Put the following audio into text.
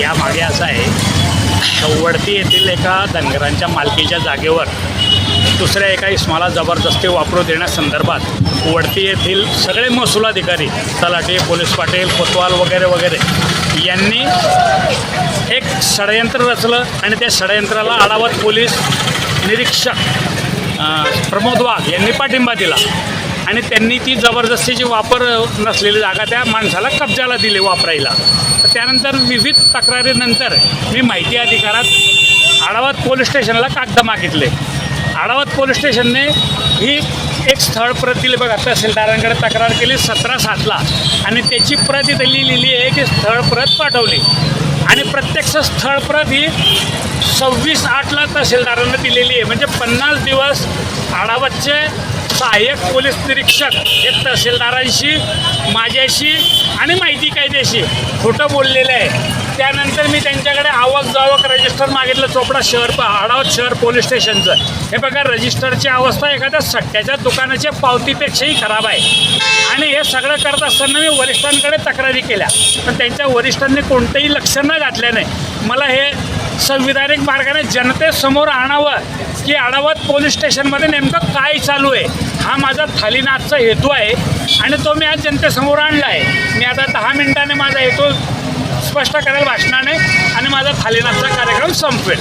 यामागे असं आहे. वडती येथील एका धनगरांच्या मालकीच्या जागेवर दुसऱ्या एका इस्माला जबरदस्ती वापरू देण्यासंदर्भात वडती येथील सगळे महसूल अधिकारी तलाठी पोलीस पाटील कोतवाल वगैरे वगैरे यांनी एक षडयंत्र रचलं आणि त्या षडयंत्राला आडावत पोलीस निरीक्षक प्रमोद वाघ यांनी पाठिंबा दिला. आणि त्यांनी ती जबरदस्तीची वापर नसलेली जागा त्या माणसाला कब्जाला दिली वापरायला. तर त्यानंतर विविध तक्रारीनंतर मी माहिती अधिकारात आडावत पोलीस स्टेशनला कागद मागितले. आडावत पोलीस स्टेशनने ही एक स्थळ प्रत दिली बघा तहसीलदारांकडे तक्रार केली सतरा सातला. आणि त्याची प्रत इथे लिहिलेली आहे की स्थळ प्रत पाठवली. आणि प्रत्यक्ष स्थळ प्रत ही सव्वीस आठला तहसीलदारांना दिलेली आहे. म्हणजे पन्नास दिवस आडावतचे सहाय्यक पोलीस निरीक्षक हे तहसीलदारांशी माझ्याशी आणि माहिती कायद्याशी खोटं बोललेलं आहे. त्यानंतर मी त्यांच्याकडे आवक जावक रजिस्टर मागितलं चोपडा शहर प- आडावत शहर पोलीस स्टेशनचं. हे बघा रजिस्टरची अवस्था एखाद्या सट्ट्याच्या दुकानाच्या पावतीपेक्षाही खराब आहे. आणि हे सगळं करत असताना मी वरिष्ठांकडे तक्रारी केल्या. पण त्यांच्या वरिष्ठांनी कोणतंही लक्ष न घातल्याने मला हे संविधानिक मार्गाने जनतेसमोर आणावं की आडावत पोलीस स्टेशनमध्ये नेमकं काय चालू आहे? हा माझा थालीनाथचा हेतू आहे आणि तो मी आज जनतेसमोर आणला आहे. मी आता दहा मिनिटाने माझा हेतू स्पष्ट करेल भाषणाने आणि माझा थालीनाथचा कार्यक्रम संपवेल